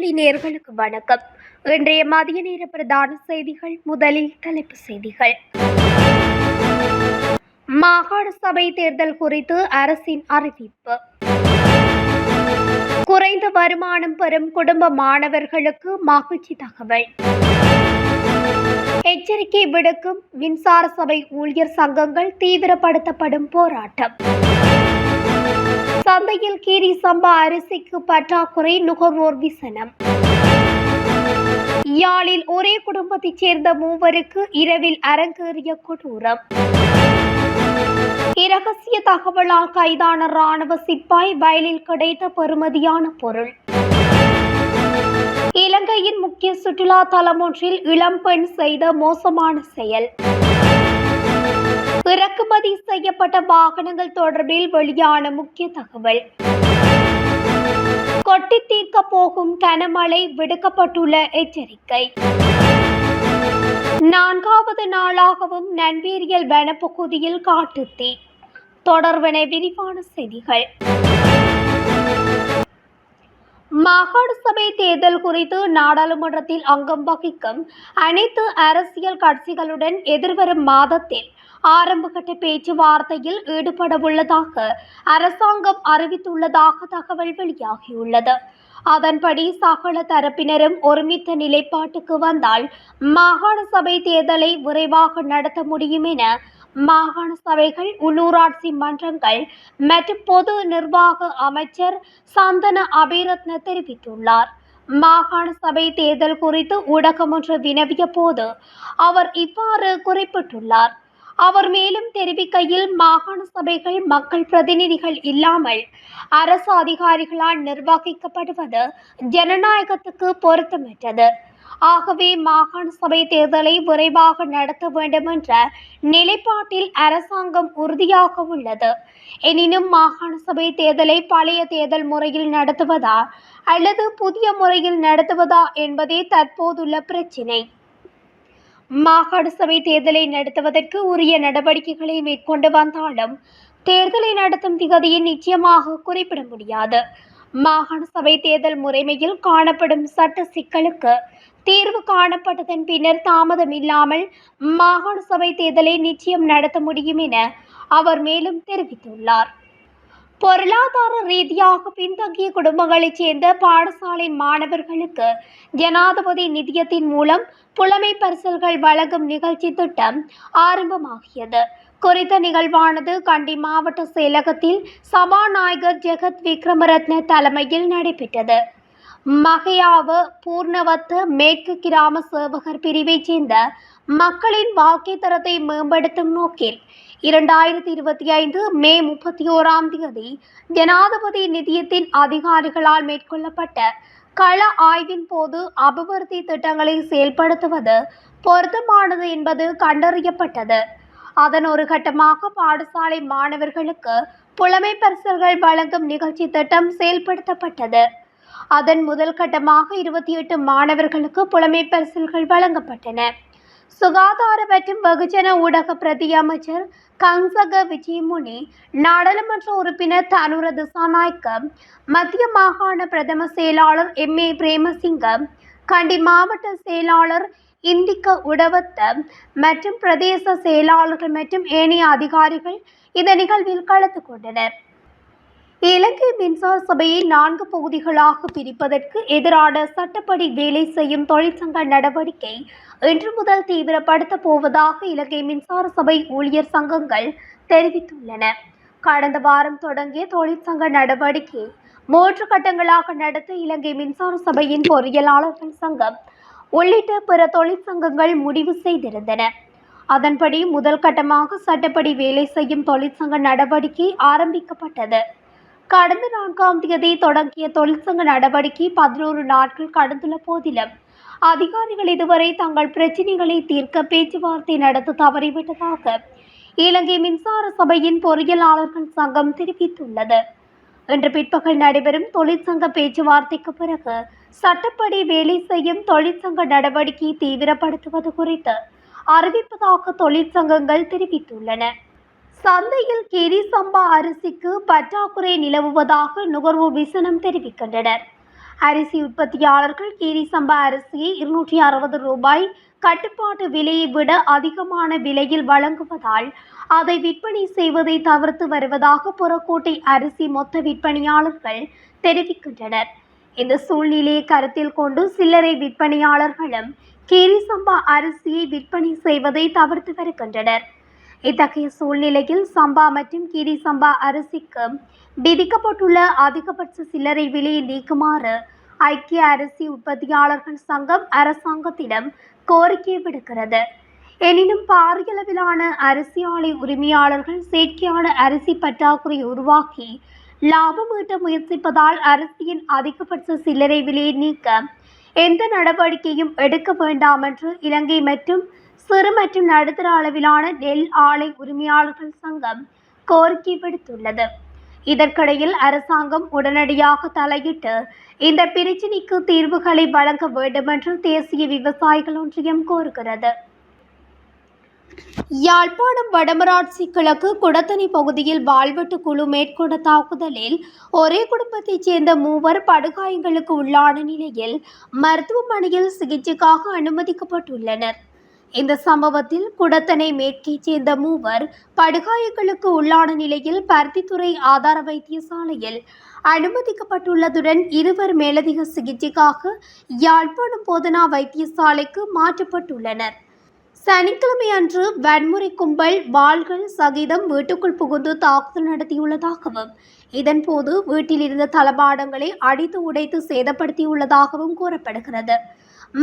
வானொலி நேர்களுக்கு வணக்கம். இன்றைய மதிய நேர பிரதான செய்திகள் முதலில் தலைப்பு செய்திகள். மாகாண சபை தேர்தல் குறித்து அரசின் அறிவிப்பு. குறைந்த வருமானம் பெறும் குடும்ப மாணவர்களுக்கு மகிழ்ச்சி தகவல். எச்சரிக்கை விடுக்கும் மின்சார சபை ஊழியர் சங்கங்கள் தீவிரப்படுத்தப்படும் போராட்டம். சந்தையில் கீரி சம்பா அரிசிக்கு பற்றாக்குறை நுகர்வோர் விசனம். யாழில் ஒரே குடும்பத்தைச் சேர்ந்த மூவருக்கு இரவில் அரங்கேறிய கொடூரம். இரகசிய தகவலால் கைதான ராணுவ சிப்பாய் வயலில் கிடைத்த பெறுமதியான பொருள். இலங்கையின் முக்கிய சுற்றுலா தலம் ஒன்றில் இளம்பெண் செய்த மோசமான செயல். இறக்குமதி செய்யப்பட்ட வாகனங்கள் தொடர்பில் வெளியான முக்கிய தகவல். கொட்டி தீர்க்க போகும் கனமழை விடுக்கப்பட்டுள்ள எச்சரிக்கை. நான்காவது நாளாகவும் நண்பீரியல் வனப்பகுதியில் காட்டுத்தீ. தொடர்வன விரிவான செய்திகள். மாகாண சபை தேர்தல் குறித்து நாடாளுமன்றத்தில் அங்கம் வகிக்கும் அனைத்து அரசியல் கட்சிகளுடன் எதிர்வரும் மாதத்தில் ஆரம்பகட்ட பேச்சுவார்த்தையில் ஈடுபடவுள்ளதாக அரசாங்கம் அறிவித்துள்ளதாக தகவல் வெளியாகியுள்ளது. அதன்படி சகல தரப்பினரும் ஒருமித்த நிலைப்பாட்டுக்கு வந்தால் மாகாண சபை தேர்தலை விரைவாக நடத்த முடியும் என மாகாண சபைகள் உள்ளூராட்சி மன்றங்கள் மற்றும் பொது நிர்வாக அமைச்சர் சந்தன அபிரத்ன தெரிவித்துள்ளார். மாகாண சபை தேர்தல் குறித்து ஊடகம் ஒன்று வினவிய போது அவர் இவ்வாறு குறிப்பிட்டுள்ளார். அவர் மேலும் தெரிவிக்கையில் மாகாண சபைகள் மக்கள் பிரதிநிதிகள் இல்லாமல் அரசு அதிகாரிகளால் நிர்வகிக்கப்படுவது ஜனநாயகத்துக்கு பொருத்தமற்றது. ஆகவே மாகாண சபை தேர்தலை விரைவாக நடத்த வேண்டும் என்ற நிலைப்பாட்டில் அரசாங்கம் உறுதியாக உள்ளது. எனினும் மாகாண சபை தேர்தலை பழைய தேர்தல் முறையில் நடத்துவதா அல்லது புதிய முறையில் நடத்துவதா என்பதே தற்போதுள்ள பிரச்சினை. மாகாண சபை தேர்தலை நடத்துவதற்கு உரிய நடவடிக்கைகளை மேற்கொண்டு வந்தாலும் தேர்தலை நடத்தும் திகதியை நிச்சயமாக குறிப்பிட முடியாது. மாகாண சபை தேர்தல் முறைமையில் காணப்படும் சட்ட சிக்கலுக்கு தீர்வு காணப்பட்டதன் பின்னர் தாமதம் இல்லாமல் மாகாண சபை தேர்தலை நிச்சயம் நடத்த முடியும் என அவர் மேலும் தெரிவித்துள்ளார். பொருளாதார ரீதியாக பின்தங்கிய குடும்பங்களைச் சேர்ந்த பாடசாலை மாணவர்களுக்கு ஜனாதிபதி நிதியத்தின் மூலம் புலமை பரிசல்கள் வழங்கும் நிகழ்ச்சி திட்டம் ஆரம்பமாகியது. குறித்த நிகழ்வானது கண்டி மாவட்ட செயலகத்தில் சபாநாயகர் ஜெகத் விக்ரமரத்ன தலைமையில் நடைபெற்றது. மகையாவு பூர்ணவத்த மேற்கு கிராம சேவகர் பிரிவைச் சேர்ந்த மக்களின் வாழ்க்கை தரத்தை மேம்படுத்தும் நோக்கில் இரண்டாயிரத்தி இருபத்தி ஐந்து மே முப்பத்தி ஓராம் தேதி ஜனாதிபதி நிதியத்தின் அதிகாரிகளால் மேற்கொள்ளப்பட்ட கள ஆய்வின் போது அபிவிருத்தி திட்டங்களை செயல்படுத்துவது பொருத்தமானது என்பது கண்டறியப்பட்டது. அதன் ஒரு கட்டமாக பாடசாலை மாணவர்களுக்கு புலமை பரிசல்கள் வழங்கும் நிகழ்ச்சி திட்டம் செயல்படுத்தப்பட்டது. அதன் முதல் கட்டமாக இருபத்தி எட்டு மாணவர்களுக்கு புலமை பரிசல்கள் வழங்கப்பட்டன. சுகாதார மற்றும் வெகுஜன ஊடக பிரதி அமைச்சர் கங்சக விஜயமுனி நாடாளுமன்ற உறுப்பினர் தனுர திசாநாயக்க மத்திய மாகாண பிரதம செயலாளர் எம். ஏ. பிரேமசிங்கம் கண்டி மாவட்ட செயலாளர் இந்திக்க உடவத்த மற்றும் பிரதேச செயலாளர்கள் மற்றும் ஏனைய அதிகாரிகள் இந்த நிகழ்வில் கலந்து கொண்டனர். இலங்கை மின்சார சபையை நான்கு பகுதிகளாக பிரிப்பதற்கு எதிரான சட்டப்படி வேலை செய்யும் தொழிற்சங்க நடவடிக்கை இன்று முதல் தீவிரப்படுத்த போவதாக இலங்கை மின்சார சபை ஊழியர் சங்கங்கள் தெரிவித்துள்ளன. கடந்த வாரம் தொடங்கிய தொழிற்சங்க நடவடிக்கை மூன்று கட்டங்களாக நடத்த இலங்கை மின்சார சபையின் பொறியியலாளர்கள் சங்கம் உள்ளிட்ட பிற தொழிற்சங்கங்கள் முடிவு செய்திருந்தன. அதன்படி முதல் கட்டமாக சட்டப்படி வேலை செய்யும் தொழிற்சங்க நடவடிக்கை ஆரம்பிக்கப்பட்டது. கடந்த நான்காம் தேதி தொடங்கிய தொழிற்சங்க நடவடிக்கை பதினோரு நாட்கள் கடந்துள்ள போதிலும் அதிகாரிகள் இதுவரை தங்கள் பிரச்சினைகளை தீர்க்க பேச்சுவார்த்தை நடத்த தவறிவிட்டதாக இலங்கை மின்சார சபையின் பொறியியலாளர்கள் சங்கம் தெரிவித்துள்ளது. இன்று பிற்பகல் நடைபெறும் தொழிற்சங்க பேச்சுவார்த்தைக்கு பிறகு சட்டப்படி வேலை செய்யும் தொழிற்சங்க நடவடிக்கை தீவிரப்படுத்துவது குறித்து அறிவிப்பதாக தொழிற்சங்கங்கள் தெரிவித்துள்ளன. சந்தையில் கிரி சம்பா அரிசிக்கு பற்றாக்குறை நிலவுவதாக நுகர்வோர் விசனம் தெரிவிக்கின்றனர். அரிசி உற்பத்தியாளர்கள் கீரி சம்பா அரிசியை இருநூற்றி அறுபது ரூபாய் கட்டுப்பாட்டு விலையை விட அதிகமான விலையில் வழங்குவதால் அதை விற்பனை செய்வதை தவிர்த்து வருவதாக புறக்கோட்டை அரிசி மொத்த விற்பனையாளர்கள் தெரிவிக்கின்றனர். இந்த சூழ்நிலையை கருத்தில் கொண்டு சில்லறை விற்பனையாளர்களும் கீரி சம்பா அரிசியை விற்பனை செய்வதை தவிர்த்து வருகின்றனர். இத்தகைய சூழ்நிலையில் சம்பா மற்றும் கீரி சம்பா அரிசிக்கு விதிக்கப்பட்டுள்ள அதிகபட்ச சில்லறை விலையை நீக்குமாறு ஐக்கிய அரிசி உற்பத்தியாளர்கள் சங்கம் அரசாங்கத்திடம் கோரிக்கை விடுக்கிறது. எனினும் பாரியளவிலான அரிசி ஆலை உரிமையாளர்கள் செயற்கையான அரிசி பற்றாக்குறை உருவாக்கி லாபம் ஈட்ட முயற்சிப்பதால் அரிசியின் அதிகபட்ச சில்லறை விலையை நீக்க எந்த நடவடிக்கையும் எடுக்க வேண்டாம் என்று இலங்கை மற்றும் சிறு மற்றும் நடுத்தர அளவிலான நெல் ஆலை உரிமையாளர்கள் சங்கம் கோரிக்கை விடுத்துள்ளது. இதற்கிடையில் அரசாங்கம் உடனடியாக தலையிட்டு இந்த பிரச்சினைக்கு தீர்வுகளை வழங்க வேண்டுமென்று தேசிய விவசாயிகள் ஒன்றியம் கோருகிறது. யாழ்ப்பாணம் வடமராட்சி கிழக்கு குடத்தனி பகுதியில் வாழ்வெட்டு குழு மேற்கொண்ட தாக்குதலில் ஒரே குடும்பத்தைச் சேர்ந்த மூவர் படுகாயங்களுக்கு உள்ளான நிலையில் மருத்துவமனையில் சிகிச்சைக்காக அனுமதிக்கப்பட்டுள்ளனர். இந்த சம்பவத்தில் குடத்தனை மேற்கைச் சேர்ந்த மூவர் படுகாயங்களுக்கு உள்ளான நிலையில் பருத்தித்துறை ஆதார வைத்தியசாலையில் அனுமதிக்கப்பட்டுள்ளதுடன் இருவர் மேலதிக சிகிச்சைக்காக யாழ்ப்பாணம் போதனா வைத்தியசாலைக்கு மாற்றப்பட்டுள்ளனர். சனிக்கிழமை அன்று வன்முறை கும்பல் வாள்கள் சகிதம் வீட்டுக்குள் புகுந்து தாக்குதல் நடத்தியுள்ளதாகவும் இதன்போது வீட்டில் இருந்த தளபாடங்களை அடித்து உடைத்து சேதப்படுத்தியுள்ளதாகவும் கூறப்படுகிறது.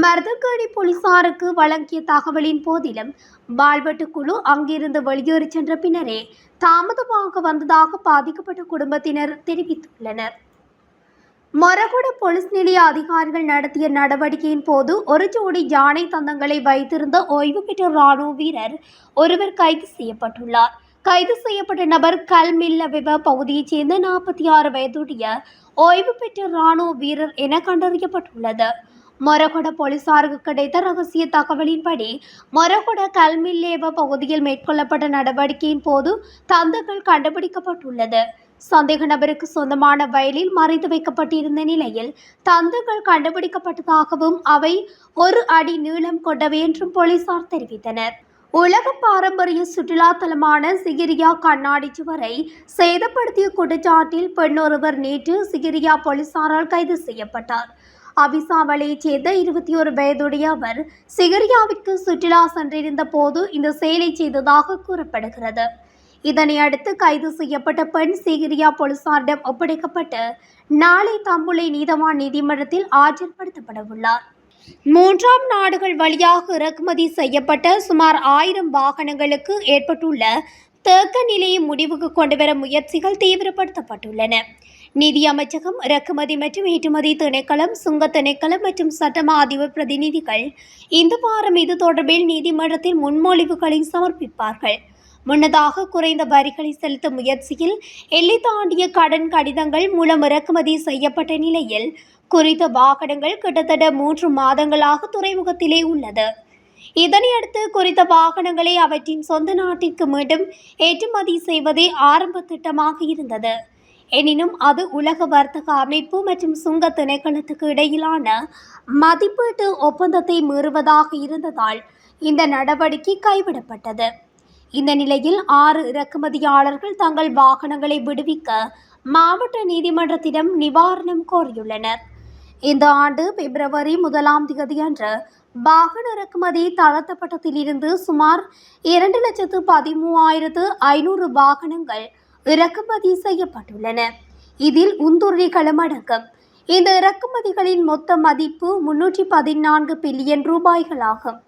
மருதங்கேணி போலீசாருக்கு வழங்கிய தகவலின் போதிலும் பால்வெட்டு குழு அங்கிருந்து வெளியேறி சென்ற பின்னரே தாமதமாக வந்ததாக பாதிக்கப்பட்ட குடும்பத்தினர் தெரிவித்துள்ளனர். மொரகுட போலீஸ் நிலைய அதிகாரிகள் நடத்திய நடவடிக்கையின் போது ஒரு ஜோடி யானை தந்தங்களை வைத்திருந்த ஓய்வு பெற்ற ராணுவ வீரர் ஒருவர் கைது செய்யப்பட்டுள்ளார். கைது செய்யப்பட்ட நபர் கல்மில்லவிவ பகுதியைச் சேர்ந்த நாற்பத்தி ஆறு வயதுடைய ஓய்வு பெற்ற இராணுவ வீரர் என கண்டறியப்பட்டுள்ளது. மொரகொட போலீசாருக்கு கிடைத்த ரகசிய தகவலின்படி மொரகொட கல்மில்லேவ பகுதியில் மேற்கொள்ளப்பட்ட நடவடிக்கையின் போது தந்தங்கள் கண்டுபிடிக்கப்பட்டுள்ளது. சந்தேக நபருக்கு சொந்தமான வயலில் மறைத்து வைக்கப்பட்டிருந்த நிலையில் தந்தங்கள் கண்டுபிடிக்கப்பட்டதாகவும் அவை ஒரு அடி நீளம் கொண்டவை என்றும் போலீசார் தெரிவித்தனர். உலக பாரம்பரிய சுற்றுலா தலமான சிகிரியா கண்ணாடி சுவரை சேதப்படுத்திய குற்றச்சாட்டில் பெண்ணொருவர் நேற்று சிகிரியா போலீசாரால் கைது செய்யப்பட்டார். அபிசாவளையைச் சேர்ந்த இருபத்தி ஒரு வயதுடைய அவர் சிகிரியாவிற்கு சுற்றுலா சென்றிருந்த போது இந்த செயலை செய்ததாக கூறப்படுகிறது. இதனை அடுத்து கைது செய்யப்பட்ட பெண் சிகிரியா போலீசாரிடம் ஒப்படைக்கப்பட்டு நாளை தம்புளை நீதவான் நீதிமன்றத்தில் ஆஜர்படுத்தப்பட உள்ளார் மூன்றாம் நாடுகள் வழியாக இறக்குமதி செய்யப்பட்ட சுமார் ஆயிரம் வாகனங்களுக்கு ஏற்பட்டுள்ள தேக்க நிலையை முடிவுக்கு கொண்டுவர முயற்சிகள் தீவிரப்படுத்தப்பட்டுள்ளன. நிதி அமைச்சகம் இறக்குமதி மற்றும் ஏற்றுமதி திணைக்களம் சுங்க திணைக்களம் மற்றும் சட்டமா அதிபர் பிரதிநிதிகள் இந்த வாரம் இது தொடர்பில் நீதிமன்றத்தில் முன்மொழிவுகளை சமர்ப்பிப்பார்கள். முன்னதாக குறைந்த வரிகளை செலுத்தும் முயற்சியில் எல்லை தாண்டிய கடன் கடிதங்கள் மூலம் இறக்குமதி செய்யப்பட்ட நிலையில் குறித்த வாகனங்கள் கிட்டத்தட்ட மூன்று மாதங்களாக துறைமுகத்திலே உள்ளது. இதனையடுத்து குறித்த வாகனங்களை அவற்றின் சொந்த நாட்டிற்கு மீண்டும் ஏற்றுமதி செய்வதே ஆரம்ப திட்டமாக இருந்தது. எனினும் அது உலக வர்த்தக அமைப்பு மற்றும் சுங்க திணைக்களத்துக்கு இடையிலான மதிப்பீட்டு ஒப்பந்தத்தை மீறுவதாக இருந்ததால் இந்த நடவடிக்கை கைவிடப்பட்டது. இந்த நிலையில் ஆறு இறக்குமதியாளர்கள் தங்கள் வாகனங்களை விடுவிக்க மாவட்ட நீதிமன்றத்திடம் நிவாரணம் கோரியுள்ளனர். இந்த ஆண்டு பிப்ரவரி முதலாம் தேதியன்று வாகன இறக்குமதி தளர்த்தப்பட்டத்திலிருந்து சுமார் இரண்டு லட்சத்து பதிமூவாயிரத்து ஐநூறு வாகனங்கள் இறக்குமதி செய்யப்பட்டுள்ளன. இதில் உந்துருளிகளும் அடங்கும். இந்த இறக்குமதிகளின் மொத்த மதிப்பு முன்னூற்றி பதினான்கு பில்லியன் ரூபாய்களாகும்.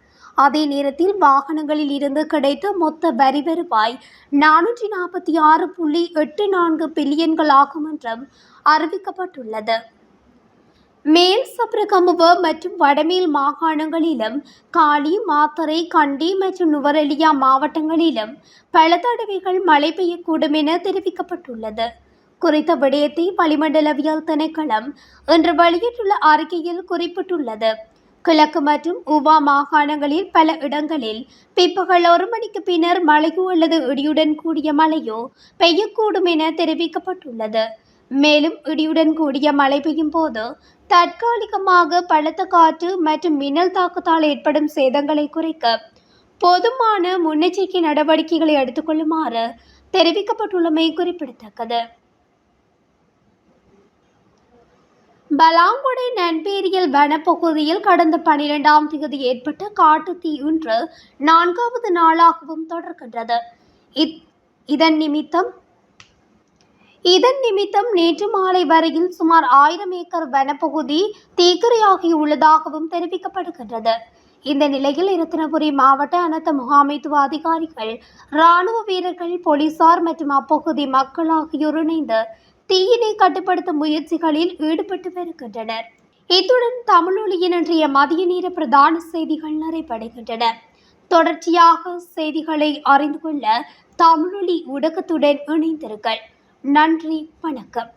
அதே நேரத்தில் வாகனங்களில் இருந்து கிடைத்த மொத்த வரி வருவாய் நானூற்றி நாற்பத்தி ஆறு புள்ளி எட்டு நான்கு பில்லியன்களாகும் என்றும் அறிவிக்கப்பட்டுள்ளது. மேல் சப்ரகமுவ மற்றும் வடமேல் மாகாணங்களிலும் காலி மாத்தரை கண்டி மற்றும் நுவரெலியா மாவட்டங்களிலும் பல தடவைகள் மழை பெய்யக்கூடும் என தெரிவிக்கப்பட்டுள்ளது. குறித்த விடயத்தை வளிமண்டலவியல் திணைக்களம் இன்று வெளியிட்டுள்ள அறிக்கையில் குறிப்பிட்டுள்ளது. கிழக்கு மற்றும் உவா மாகாணங்களில் பல இடங்களில் பிற்பகல் ஒரு மணிக்கு பின்னர் மழையோ அல்லது இடியுடன் கூடிய மழையோ பெய்யக்கூடும் என தெரிவிக்கப்பட்டுள்ளது. மேலும் இடியுடன் கூடிய மழை பெய்யும் போது தற்காலிகமாக பலத்த காற்று மற்றும் மின்னல் தாக்கத்தால் ஏற்படும் சேதங்களை குறைக்க போதுமான முன்னெச்சரிக்கை நடவடிக்கைகளை எடுத்துக்கொள்ளுமாறு தெரிவிக்கப்பட்டுள்ளமை குறிப்பிடத்தக்கது. பலாங்குடை நன்பேரியல் வனப்பகுதியில் கடந்த பனிரெண்டாம் தேதி ஏற்பட்ட காட்டுத்தீ இன்று நான்காவது நாளாகவும் தொடர்கின்றது. இதன் நிமித்தம் இதன் நிமித்தம் நேற்று மாலை வரையில் சுமார் ஆயிரம் ஏக்கர் வனப்பகுதி தீக்கிரையாகியுள்ளதாகவும் தெரிவிக்கப்படுகின்றது. இந்த நிலையில் இரத்தினபுரி மாவட்ட அனைத்த முகாமைத்துவ அதிகாரிகள் ராணுவ வீரர்கள் போலீசார் மற்றும் அப்பகுதி மக்கள் ஆகியோர் இணைந்து தீயினை கட்டுப்படுத்தும் முயற்சிகளில் ஈடுபட்டு வருகின்றனர். இத்துடன் தமிழொலியின் இன்றைய மதிய நேர பிரதான செய்திகள் நிறைவடைகின்றன. தொடர்ச்சியாக செய்திகளை அறிந்து கொள்ள தமிழொலி ஊடகத்துடன் இணைந்திருங்கள். நன்றி வணக்கம்.